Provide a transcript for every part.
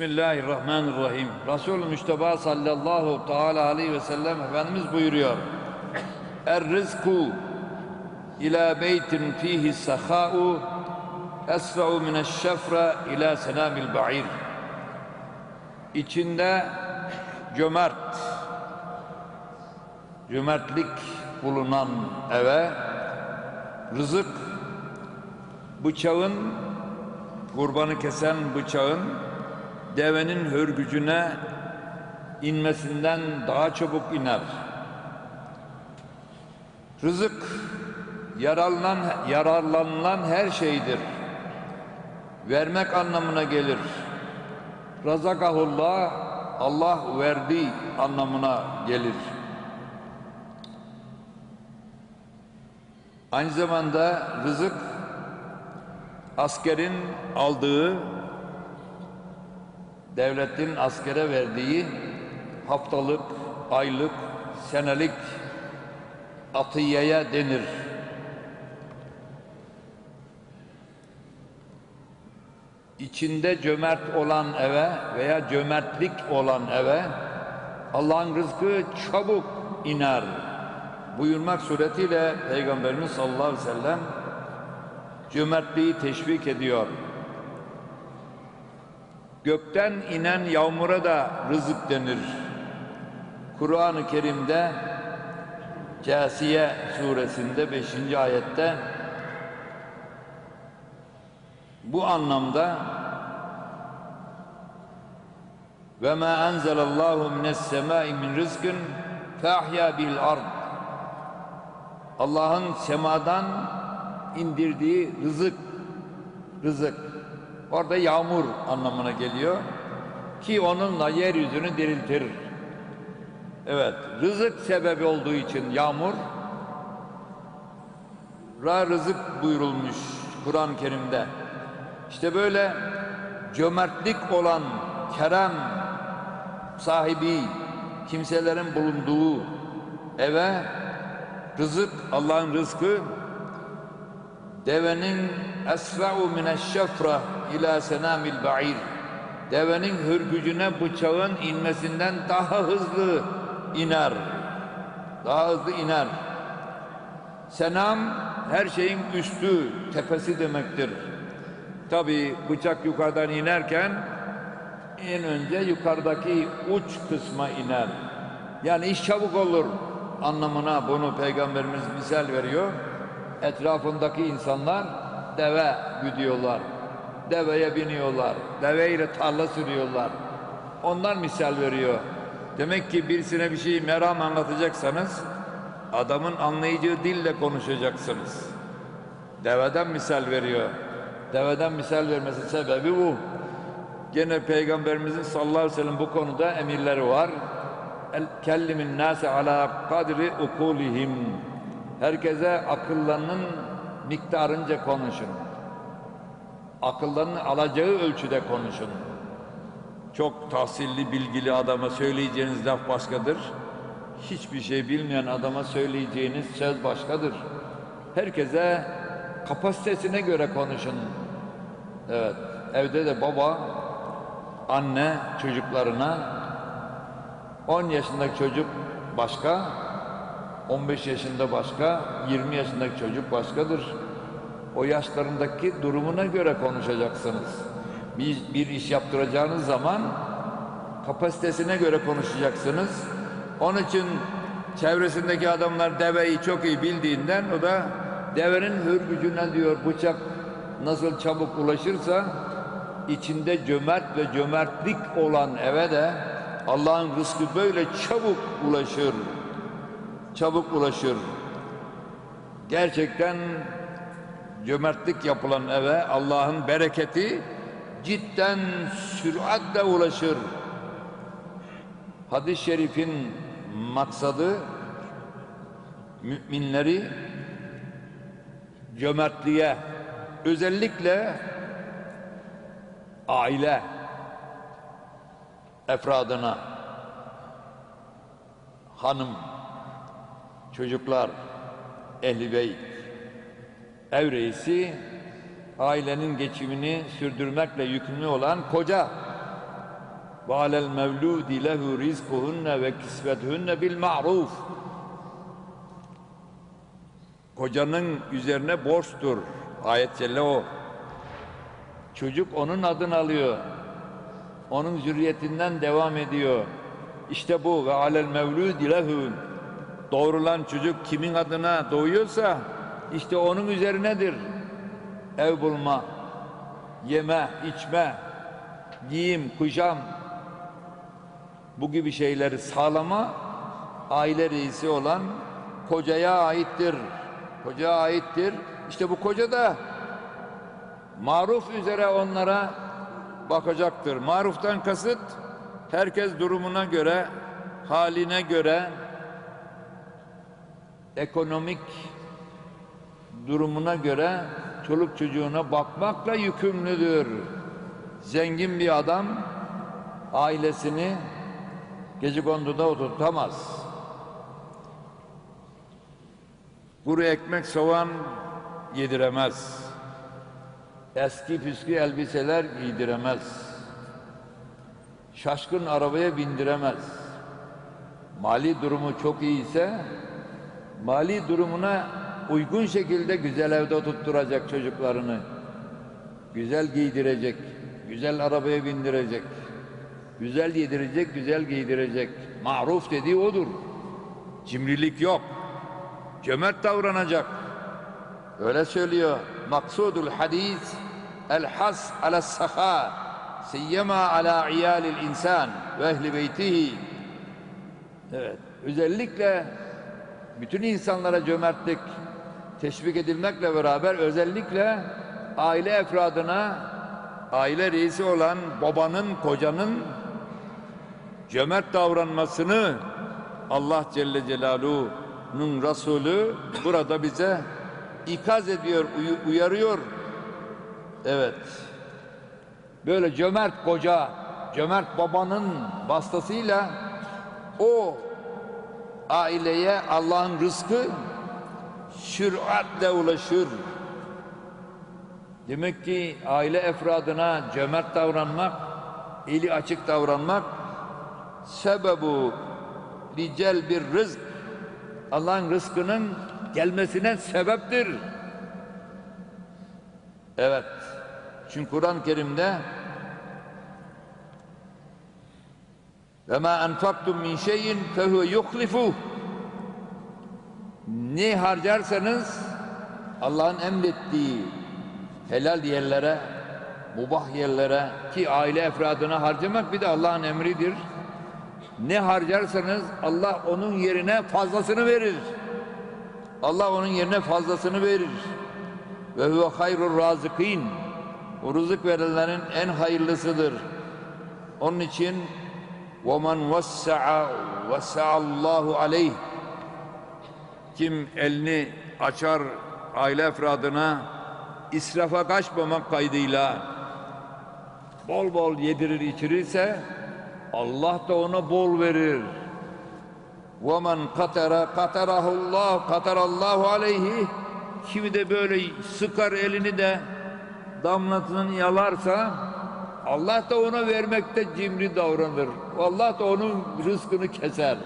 Bismillahirrahmanirrahim. Resul-i Müşteba sallallahu teala aleyhi ve sellem Efendimiz buyuruyor. Er rizku ila beytin fihi sahau esfa'u mineşşefre ila senamil ba'ir. İçinde cömert, cömertlik bulunan eve rızık bıçağın kurbanı kesen bıçağın devenin hörgücüne inmesinden daha çabuk iner. Rızık yararlanan, yararlanılan her şeydir. Vermek anlamına gelir. Razakahullah Allah verdi anlamına gelir. Aynı zamanda rızık askerin aldığı devletin askere verdiği haftalık, aylık, senelik atiyeye denir. İçinde cömert olan eve veya cömertlik olan eve Allah'ın rızkı çabuk iner buyurmak suretiyle Peygamberimiz sallallahu aleyhi ve sellem cömertliği teşvik ediyor. Gökten inen yağmura da rızık denir. Kur'an-ı Kerim'de Câsiye suresinde 5. ayette bu anlamda ve ma enzelallahu mines semai min rizkin fahya bil ard Allah'ın semadan indirdiği rızık rızık orada yağmur anlamına geliyor ki onunla yeryüzünü diriltir. Evet, rızık sebebi olduğu için yağmur ra rızık buyurulmuş Kur'an-ı Kerim'de. İşte böyle cömertlik olan kerem sahibi kimselerin bulunduğu eve rızık Allah'ın rızkı devenin esfa'u mineşşefra ila senamil ba'ir. Devenin hürgücüne bıçağın inmesinden daha hızlı iner. Daha hızlı iner. Senam her şeyin üstü tepesi demektir. Tabi bıçak yukarıdan inerken en önce yukarıdaki uç kısma iner. Yani iş çabuk olur anlamına bunu peygamberimiz misal veriyor etrafındaki insanlar deve güdüyorlar. Deveye biniyorlar. Deveyle tarla sürüyorlar. Onlar misal veriyor. Demek ki birisine bir şey meram anlatacaksanız adamın anlayacağı dille konuşacaksınız. Deveden misal veriyor. Deveden misal vermesi sebebi bu. Gene Peygamberimizin sallallahu aleyhi ve sellem bu konuda emirleri var. El kellimin nase ala kadri ukulihim Herkese akıllarının miktarınca konuşun. Akıllarının alacağı ölçüde konuşun. Çok tahsilli, bilgili adama söyleyeceğiniz laf başkadır. Hiçbir şey bilmeyen adama söyleyeceğiniz söz başkadır. Herkese kapasitesine göre konuşun. Evet, evde de baba, anne çocuklarına 10 yaşındaki çocuk başka, 15 yaşında başka, 20 yaşındaki çocuk başkadır. O yaşlarındaki durumuna göre konuşacaksınız. Bir, bir iş yaptıracağınız zaman kapasitesine göre konuşacaksınız. Onun için çevresindeki adamlar deveyi çok iyi bildiğinden o da devenin hürgücüne diyor bıçak nasıl çabuk ulaşırsa içinde cömert ve cömertlik olan eve de Allah'ın rızkı böyle çabuk ulaşır çabuk ulaşır. Gerçekten cömertlik yapılan eve Allah'ın bereketi cidden süratle ulaşır. Hadis-i şerifin maksadı müminleri cömertliğe özellikle aile efradına hanım çocuklar, ehli beyt, ev reisi, ailenin geçimini sürdürmekle yükümlü olan koca, lehu rizkuhunne ve kisvetuhunne bil ma'ruf. Kocanın üzerine borçtur. Ayet celle o. Çocuk onun adını alıyor. Onun zürriyetinden devam ediyor. İşte bu ve alel mevludi. Doğrulan çocuk kimin adına doğuyorsa işte onun üzerinedir. Ev bulma, yeme, içme, giyim, kuşam bu gibi şeyleri sağlama aile reisi olan kocaya aittir. Kocaya aittir. İşte bu koca da maruf üzere onlara bakacaktır. Maruftan kasıt herkes durumuna göre, haline göre ekonomik durumuna göre çoluk çocuğuna bakmakla yükümlüdür. Zengin bir adam ailesini gecekonduda oturtamaz. Kuru ekmek soğan yediremez. Eski püskü elbiseler giydiremez. Şaşkın arabaya bindiremez. Mali durumu çok iyi ise mali durumuna uygun şekilde güzel evde tutturacak çocuklarını. Güzel giydirecek, güzel arabaya bindirecek. Güzel yedirecek, güzel giydirecek. Maruf dediği odur. Cimrilik yok. Cömert davranacak. Öyle söylüyor. Maksudul hadis el has ala saha siyyema ala iyalil insan ve ehli beytihi. Evet. Özellikle bütün insanlara cömertlik teşvik edilmekle beraber özellikle aile efradına aile reisi olan babanın, kocanın cömert davranmasını Allah Celle Celaluhu'nun Resulü burada bize ikaz ediyor, uy- uyarıyor. Evet. Böyle cömert koca, cömert babanın vasıtasıyla o aileye Allah'ın rızkı süratle ulaşır. Demek ki aile efradına cömert davranmak, eli açık davranmak sebebu licel bir rızk Allah'ın rızkının gelmesine sebeptir. Evet. Çünkü Kur'an-ı Kerim'de ve ma enfaktum min şeyin fehuve yuhlifuh ne harcarsanız Allah'ın emrettiği helal yerlere, mubah yerlere ki aile efradına harcamak bir de Allah'ın emridir. Ne harcarsanız Allah onun yerine fazlasını verir. Allah onun yerine fazlasını verir. Ve huve hayrur razıkîn. O rızık verenlerin en hayırlısıdır. Onun için وَمَنْ وَسَّعَ وَسَّعَ اللّٰهُ عَلَيْهِ Kim elini açar aile efradına israfa kaçmamak kaydıyla bol bol yedirir içirirse Allah da ona bol verir. وَمَنْ قَتَرَ قَتَرَهُ اللّٰهُ قَتَرَ اللّٰهُ عَلَيْهِ Kimi de böyle sıkar elini de damlatını yalarsa Allah da ona vermekte cimri davranır. Allah da onun rızkını keser.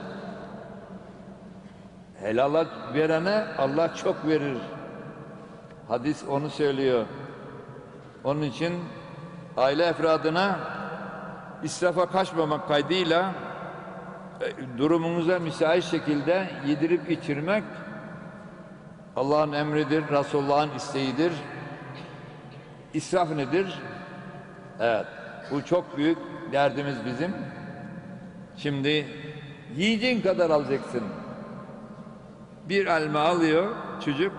Helala verene Allah çok verir. Hadis onu söylüyor. Onun için aile efradına israfa kaçmamak kaydıyla e, durumunuza müsait şekilde yedirip içirmek Allah'ın emridir, Resulullah'ın isteğidir. İsraf nedir? Evet, bu çok büyük derdimiz bizim. Şimdi yiyeceğin kadar alacaksın. Bir elma alıyor çocuk,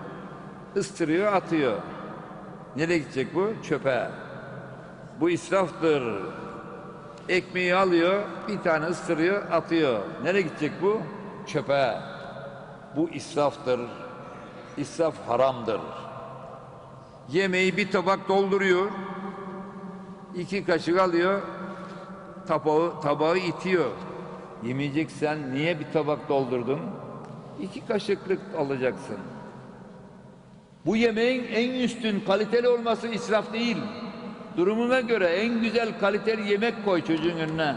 ıstırıyor, atıyor. Nereye gidecek bu? Çöpe. Bu israftır. Ekmeği alıyor, bir tane ıstırıyor, atıyor. Nereye gidecek bu? Çöpe. Bu israftır. İsraf haramdır. Yemeği bir tabak dolduruyor. İki kaşık alıyor. Tabağı, tabağı itiyor. Yemeyeceksen niye bir tabak doldurdun? İki kaşıklık alacaksın. Bu yemeğin en üstün kaliteli olması israf değil. Durumuna göre en güzel kaliteli yemek koy çocuğun önüne.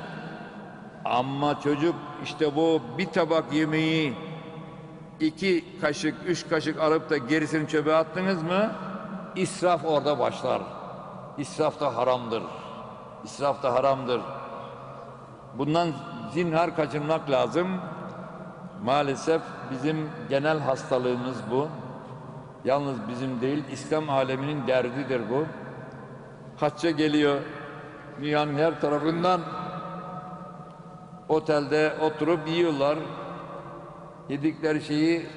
Ama çocuk işte bu bir tabak yemeği iki kaşık, üç kaşık alıp da gerisini çöpe attınız mı israf orada başlar. İsraf da haramdır. İsraf da haramdır. Bundan zinhar kaçınmak lazım. Maalesef bizim genel hastalığımız bu. Yalnız bizim değil, İslam aleminin derdidir bu. Kaçça geliyor dünyanın her tarafından otelde oturup yiyorlar. Yedikleri şeyi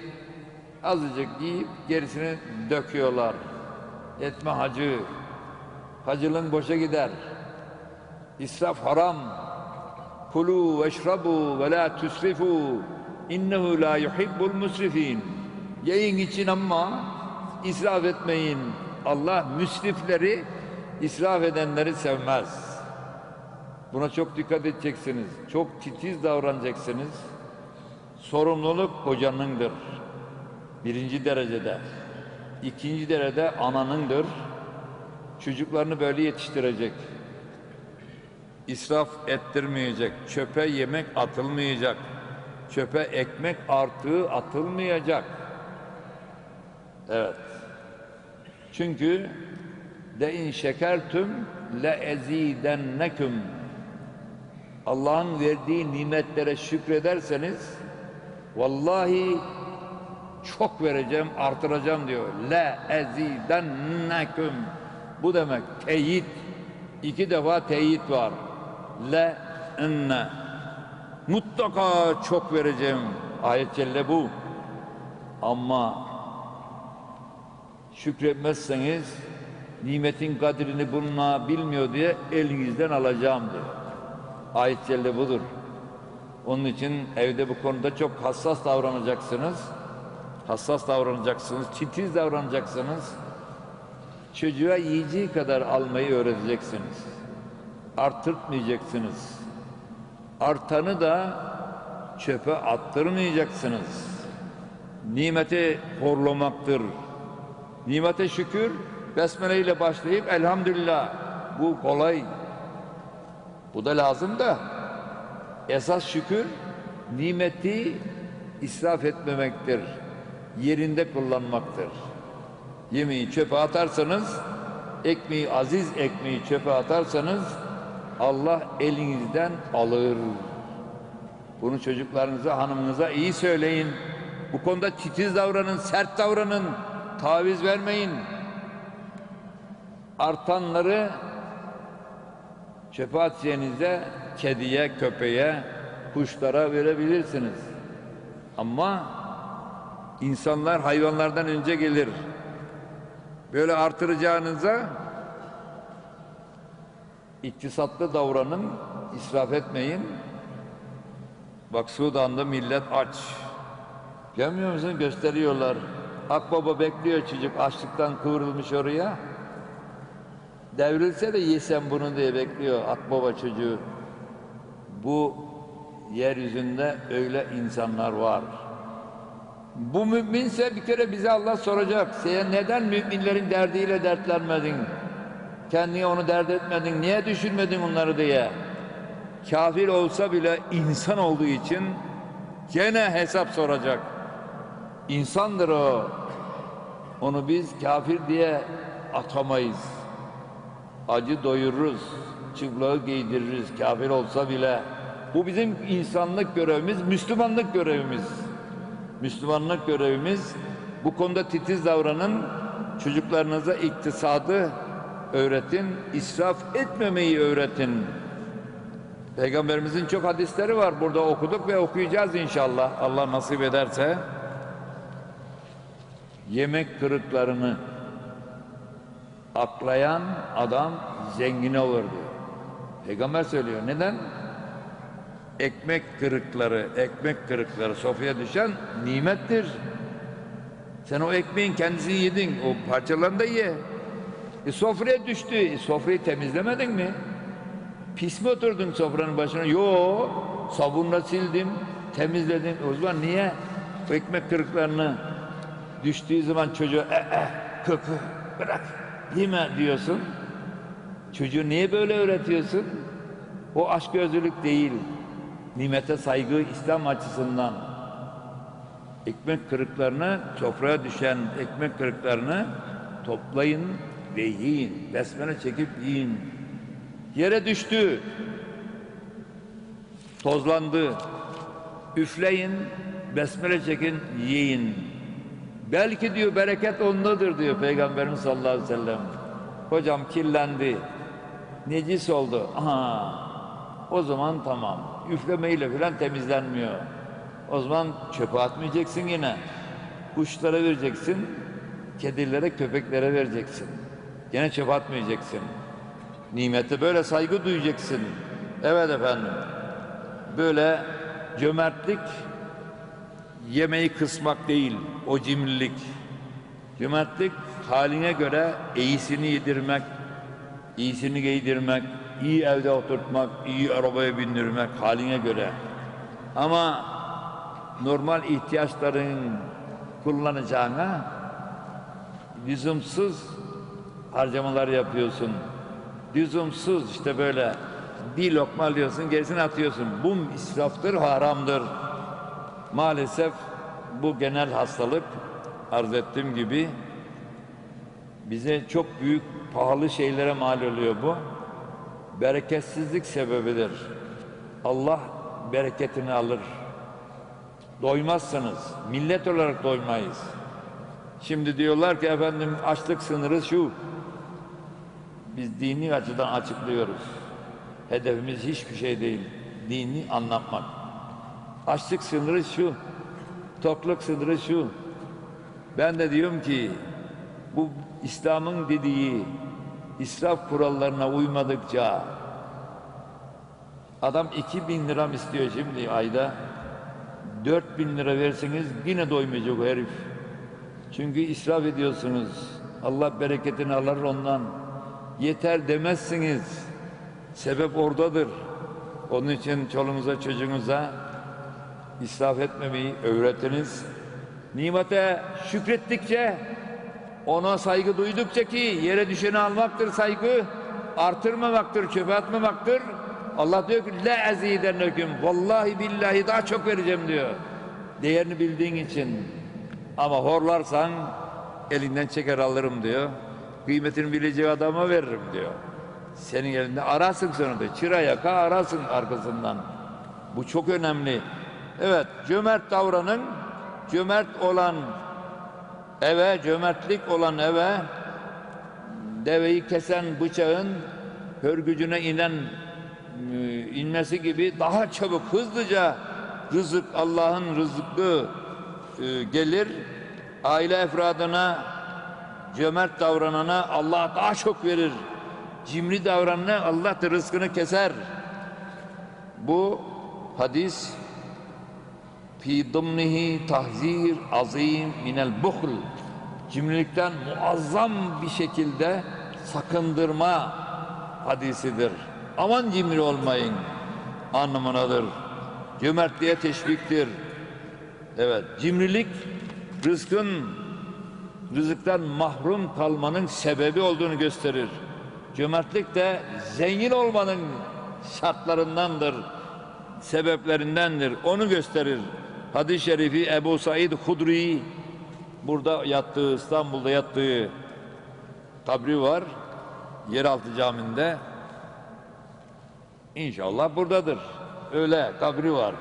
azıcık yiyip gerisini döküyorlar. Etme hacı. Hacılığın boşa gider. İsraf haram. Kulu veşrabu ve la tusrifu. İnnehu la yuhibbul musrifin. Yiyin için ama israf etmeyin. Allah müsrifleri, israf edenleri sevmez. Buna çok dikkat edeceksiniz. Çok titiz davranacaksınız. Sorumluluk kocanındır. Birinci derecede. İkinci derecede ananındır. Çocuklarını böyle yetiştirecek. İsraf ettirmeyecek. Çöpe yemek atılmayacak. Çöpe ekmek artığı atılmayacak. Evet. Çünkü de in şekertüm le ezidenneküm Allah'ın verdiği nimetlere şükrederseniz vallahi çok vereceğim, artıracağım diyor. Le ezidenneküm bu demek teyit. İki defa teyit var. Le enne mutlaka çok vereceğim. Ayet celle bu. Ama şükretmezseniz nimetin kadrini bununla bilmiyor diye elinizden alacağım diyor. Ayet celle budur. Onun için evde bu konuda çok hassas davranacaksınız. Hassas davranacaksınız, titiz davranacaksınız. Çocuğa yiyeceği kadar almayı öğreteceksiniz. Artırtmayacaksınız. Artanı da çöpe attırmayacaksınız. Nimeti horlamaktır. Nimete şükür, besmele ile başlayıp elhamdülillah. Bu kolay. Bu da lazım da esas şükür nimeti israf etmemektir. Yerinde kullanmaktır. Yemeği çöpe atarsanız, ekmeği aziz ekmeği çöpe atarsanız Allah elinizden alır. Bunu çocuklarınıza, hanımınıza iyi söyleyin. Bu konuda titiz davranın, sert davranın, taviz vermeyin. Artanları çöpe atacağınızda kediye, köpeğe, kuşlara verebilirsiniz. Ama insanlar hayvanlardan önce gelir. Böyle artıracağınıza iktisatlı davranın, israf etmeyin. Bak Sudan'da millet aç. Görmüyor musun? Gösteriyorlar. Akbaba bekliyor çocuk açlıktan kıvrılmış oraya. Devrilse de yesem bunu diye bekliyor akbaba çocuğu. Bu yeryüzünde öyle insanlar var. Bu müminse bir kere bize Allah soracak. Sen neden müminlerin derdiyle dertlenmedin? Kendine onu dert etmedin. Niye düşünmedin onları diye. Kafir olsa bile insan olduğu için gene hesap soracak. İnsandır o. Onu biz kafir diye atamayız. Acı doyururuz, çıplağı giydiririz kafir olsa bile. Bu bizim insanlık görevimiz, Müslümanlık görevimiz. Müslümanlık görevimiz bu konuda titiz davranın, çocuklarınıza iktisadı öğretin, israf etmemeyi öğretin. Peygamberimizin çok hadisleri var burada okuduk ve okuyacağız inşallah Allah nasip ederse. Yemek kırıklarını aklayan adam zengin olur diyor. Peygamber söylüyor. Neden? Ekmek kırıkları, ekmek kırıkları sofraya düşen nimettir. Sen o ekmeğin kendisini yedin, o parçalarını da ye. E sofraya düştü, e, sofrayı temizlemedin mi? Pis mi oturdun sofranın başına? Yo, sabunla sildim, temizledim. O zaman niye o ekmek kırıklarını düştüğü zaman çocuğa eh, eh, kökü bırak yeme diyorsun. Çocuğu niye böyle öğretiyorsun? O aşk gözlülük değil. Nimete saygı İslam açısından ekmek kırıklarını, sofraya düşen ekmek kırıklarını toplayın ve yiyin. Besmele çekip yiyin. Yere düştü. Tozlandı. Üfleyin, besmele çekin, yiyin. Belki diyor bereket ondadır diyor Peygamberimiz sallallahu aleyhi ve sellem. Hocam kirlendi. Necis oldu. Aha. O zaman tamam. Üflemeyle falan temizlenmiyor. O zaman çöpe atmayacaksın yine. Kuşlara vereceksin. Kedilere, köpeklere vereceksin. Gene çöpe atmayacaksın. Nimete böyle saygı duyacaksın. Evet efendim. Böyle cömertlik yemeği kısmak değil, o cimrilik. Cömertlik haline göre iyisini yedirmek, iyisini giydirmek, iyi evde oturtmak, iyi arabaya bindirmek haline göre. Ama normal ihtiyaçların kullanacağına lüzumsuz harcamalar yapıyorsun. Lüzumsuz işte böyle bir lokma alıyorsun gerisini atıyorsun. Bu israftır, haramdır. Maalesef bu genel hastalık arz ettiğim gibi bize çok büyük pahalı şeylere mal oluyor bu. Bereketsizlik sebebidir. Allah bereketini alır. Doymazsınız. Millet olarak doymayız. Şimdi diyorlar ki efendim açlık sınırı şu. Biz dini açıdan açıklıyoruz. Hedefimiz hiçbir şey değil. Dini anlatmak. Açlık sınırı şu. Tokluk sınırı şu. Ben de diyorum ki bu İslam'ın dediği israf kurallarına uymadıkça adam 2000 lira istiyor şimdi ayda 4000 lira verseniz yine doymayacak o herif. Çünkü israf ediyorsunuz. Allah bereketini alır ondan. Yeter demezsiniz. Sebep oradadır. Onun için çoluğunuza çocuğunuza israf etmemeyi öğretiniz. Nimete şükrettikçe ona saygı duydukça ki yere düşeni almaktır saygı, artırmamaktır, çöpe atmamaktır. Allah diyor ki la ezidenneküm vallahi billahi daha çok vereceğim diyor. Değerini bildiğin için. Ama horlarsan elinden çeker alırım diyor. Kıymetini bileceği adama veririm diyor. Senin elinde arasın sonunda. Çıra yaka arasın arkasından. Bu çok önemli. Evet cömert davranın. Cömert olan eve, cömertlik olan eve deveyi kesen bıçağın hörgücüne inen e, inmesi gibi daha çabuk hızlıca rızık Allah'ın rızıklı e, gelir. Aile efradına cömert davranana Allah daha çok verir. Cimri davranana Allah da rızkını keser. Bu hadis fi dımnihi tahzir azim minel buhl cimrilikten muazzam bir şekilde sakındırma hadisidir. Aman cimri olmayın anlamınadır. Cömertliğe teşviktir. Evet, cimrilik rızkın rızıktan mahrum kalmanın sebebi olduğunu gösterir. Cömertlik de zengin olmanın şartlarındandır, sebeplerindendir. Onu gösterir. Hadis-i şerifi Ebu Said Hudri burada yattığı, İstanbul'da yattığı kabri var. Yeraltı caminde. İnşallah buradadır. Öyle kabri var.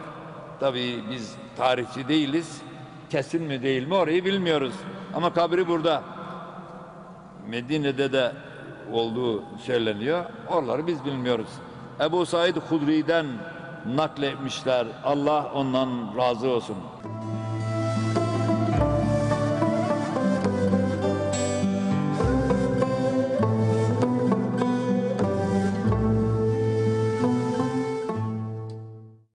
Tabii biz tarihçi değiliz. Kesin mi değil mi orayı bilmiyoruz. Ama kabri burada. Medine'de de olduğu söyleniyor. Oraları biz bilmiyoruz. Ebu Said Hudri'den nakletmişler. Allah ondan razı olsun.